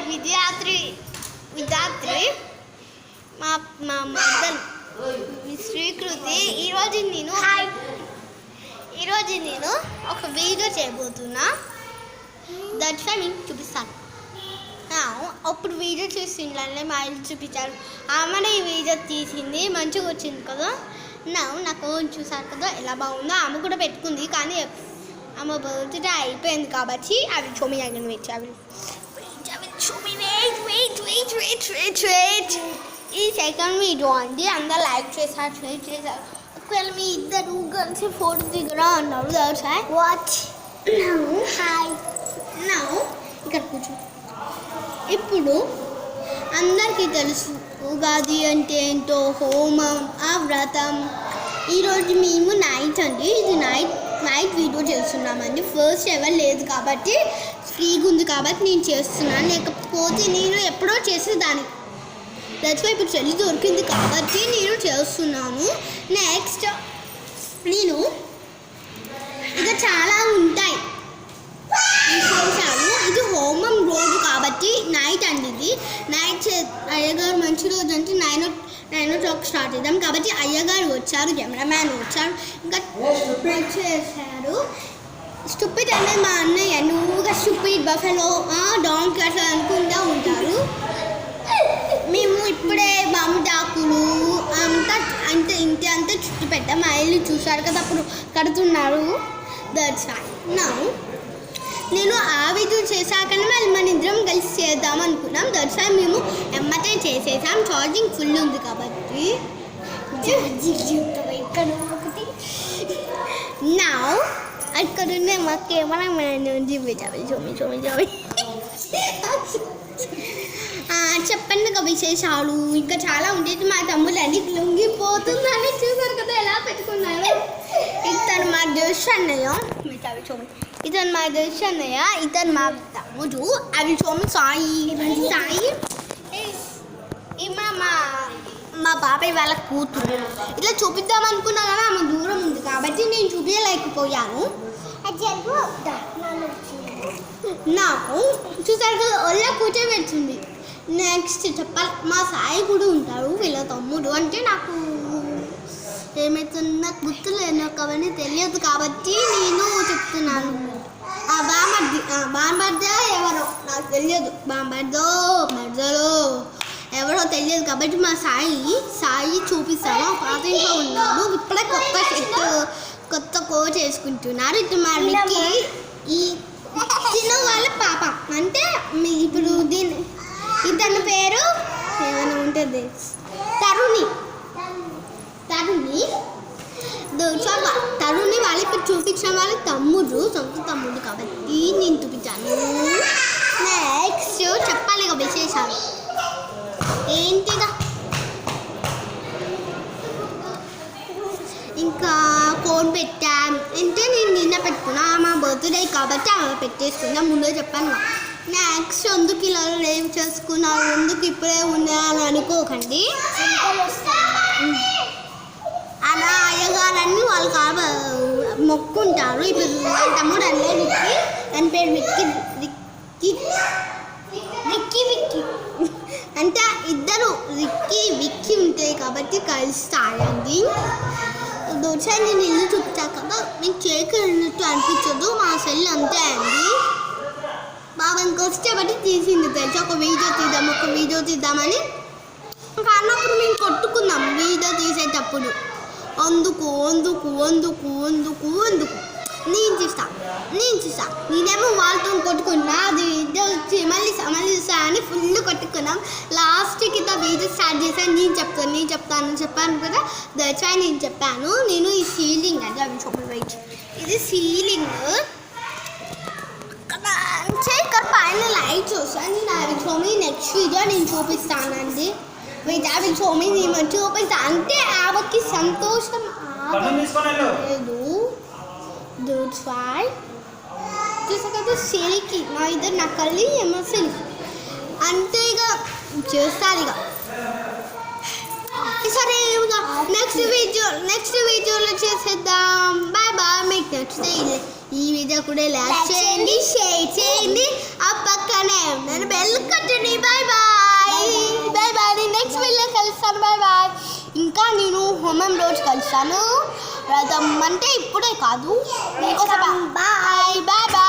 విద్యార్థి విద్యార్థి మా మా మదర్ శ్రీకృతి ఈరోజు నేను ఈరోజు నేను ఒక వీడియో చేయబోతున్నా. వై మీకు చూపిస్తాను. అప్పుడు వీడియో చూసిండే మా ఇల్లు చూపించారు. ఆమెనే ఈ వీడియో తీసింది మంచిగా వచ్చింది కదా. నా నాకు చూసారు కదా ఎలా బాగుందో ఆమె కూడా పెట్టుకుంది. కానీ ఆమె బర్త్డే అయిపోయింది కాబట్టి అవి వెయిట్ అవి అవి. చూమి wait wait wait wait wait wait ఈ సెకండ్ వీడియో అండి అందరు లైక్ చేశారు షేర్ చేశారు ఒకవేళ మీ ఇద్దరు కలిసి ఫోటో దిగరా అన్నారు తెలుసా వాచ్ హాయ్ నా ఇక్కడ కూర్చో. ఇప్పుడు అందరికీ తెలుసు ఉగాది అంటే ఏంటో హోమం ఆ వ్రతం. ఈరోజు మేము నైట్ అండి. ఇది నైట్ నైట్ వీడియో చేస్తున్నామండి. ఫస్ట్ ఎవరు లేదు కాబట్టి ఫ్రీగా ఉంది కాబట్టి నేను చేస్తున్నాను. లేకపోతే నేను ఎప్పుడో చేసేదాన్ని. దాన్ని ఇప్పుడు చెల్లి దొరికింది కాబట్టి నేను చేస్తున్నాను. నెక్స్ట్ నేను ఇక చాలా ఉంటాయి. చేశాను. ఇది హోమం రోజు కాబట్టి నైట్ అండి ఇది. నైట్ చే అయ్యగారు మంచి రోజు అంటే నైన్ ఓ నేను ఒక స్టార్ట్ చేద్దాం. కాబట్టి అయ్యగారు వచ్చారు కెమెరామ్యాన్ వచ్చారు. ఇంకా చేశారు. స్టూపిడ్ అనేది మా అన్నయ్య నువ్వుగా స్టూపిడ్ బఫెలో డాంక్ అట్లా అనుకుంటూ ఉంటారు. మేము ఇప్పుడే మామిడాకులు అంతా అంత ఇంటి అంతా చుట్టూ పెట్టాం మా ఇల్లు చూశారు కదా అప్పుడు కడుతున్నారు. దట్స్ నా నేను ఆ వీడియో చేశాకనే మళ్ళీ మన ఇద్దరం కలిసి చేద్దాం అనుకున్నాం. దర్శనం మేము ఎమ్మటే చేసేసాం. ఛార్జింగ్ ఫుల్ ఉంది కాబట్టి. ఇక్కడ ఒకటి. నా అక్కడ ఉండే మా కెమెరా మ్యాన్ చూపించాలి చూమి చూమి చూమి చెప్పండి ఒక విశేషాలు. ఇంకా చాలా ఉండేది. మా తమ్ముడు అన్ని లొంగిపోతుందని చూసారు కదా ఎలా పెట్టుకున్నారు. ఇతను మా దోష్ అన్నయ్య మీకు అవి చూడండి. ఇతను మా దోష్ అన్నయ్య. ఇతను మా తమ్ముడు. అవి చూడండి సాయి. సాయి? ఈమె మా మా బాబాయ్ వాళ్ళ కూతురు. ఇట్లా చూపిద్దాం అనుకున్నా కానీ ఆమె దూరం ఉంది కాబట్టి నేను చూపించలేకపోయాను. నా చూసారు కదా ఒళ్ళ కూర్చోబెడుతుంది నెక్స్ట్ చెప్పాలి. మా సాయి కూడా ఉంటారు వీళ్ళ తమ్ముడు. అంటే నాకు నాకు గుర్తులేదు నాకు అవన్నీ తెలియదు కాబట్టి నేను చెప్తున్నాను. ఆ బామర్ది బాంబర్దా ఎవరో? నాకు తెలియదు. బాంబర్దో మర్దలో ఎవరో తెలియదు కాబట్టి మా సాయి సాయి చూపిస్తాను పాత ఇంట్లో ఉన్నాడు ఇప్పుడే కొత్త సెట్ కొత్త కోచ్ వేసుకుంటున్నారు. ఇటు మా మిక్కి ఈ తిను వాళ్ళ పాప. అంటే మీ ఇప్పుడు దీని ఇతని పేరు ఏమైనా ఉంటుంది తరుణి దోచాల తరుణి వాళ్ళకి ఇప్పుడు చూపించిన వాళ్ళ తమ్ముడు సొంత తమ్ముడు కాబట్టి నేను చూపించాను. నెక్స్ట్ చెప్పాలి ఇక విశేషాలు. ఏంటిగా ఇంకా కోన్ పెట్టాం. అంటే నేను నిన్న పెట్టుకున్నా మా బర్త్డే కాబట్టి ఆమె పెట్టేసుకున్నా ముందే చెప్పాను నెక్స్ట్ ఎందుకు ఇలా రేవ్ చేసుకున్నావు? ఎందుకు ఇప్పుడే ఉన్నా అని అనుకోకండి. అలా అయ్యగారని వాళ్ళు కాబ మొక్కుంటారు ఇప్పుడు వాళ్ళ తమ్ముడు అన్నయ్య విక్కి. దాని పేరు విక్కి విక్కి విక్కి విక్కి. అంటే ఇద్దరు విక్కి విక్కి ఉంటాయి కాబట్టి కలుస్తాయండి దోశ నేను ఇల్లు చూపించా కదా. మీకు చేకరినట్టు అనిపించదు. మా సెల్ అంతే అండి. బాబానికి వస్తే బట్టి తీసింది తెలుసు? ఒక వీడియో తీద్దాం ఒక వీడియో తీద్దామని. ఇంకా అన్నప్పుడు మేము కొట్టుకున్నాం వీడియో తీసేటప్పుడు. అందుకు అందుకు అందుకు అందుకు అందుకు. నేను చూస్తా నేను చూస్తా. నేనేమో వాళ్ళతో కొట్టుకున్నా. అది వచ్చి మళ్ళీ మళ్ళీ చూసా అని ఫుల్ కొట్టుకున్నాం. లాస్ట్కి దా వీడియో స్టార్ట్ చేశాను. నేను చెప్తాను నేను చెప్తాను చెప్పాను కదా? దట్స్ నేను చెప్పాను. నేను ఈ సీలింగ్ అది అవి చూపి వెయిట్ ఇది సీలింగ్ ఇక్కడ పైన లైట్స్ వస్తాయి నేను అవి చూమి నెక్స్ట్ వీడియో నేను చూపిస్తానండి. వెయిట్ చూమి నేను చూపిస్తాను అంటే ఆమెకి సంతోషం లేదు దూట్స్ వై చూసా కదా సిరికి మా ఇద్దరు నకలి ఏమో సిల్క్ అంతే ఇక చేస్తారు ఇక సరే నెక్స్ట్ వీడియో నెక్స్ట్ వీడియోలో చేసేద్దాం. బాయ్ బాయ్ మీకు నచ్చితే ఈ వీడియో కూడా లైక్ చేయండి షేర్ చేయండి. ఆ పక్కనే. నేను బెల్ కొట్టండి. బాయ్ బాయ్ కలుస్తాను బాయ్ బాయ్. ఇంకా నేను హోమం రోజు కలుస్తాను రథం అంటే ఇప్పుడే కాదు. Bye bye bye.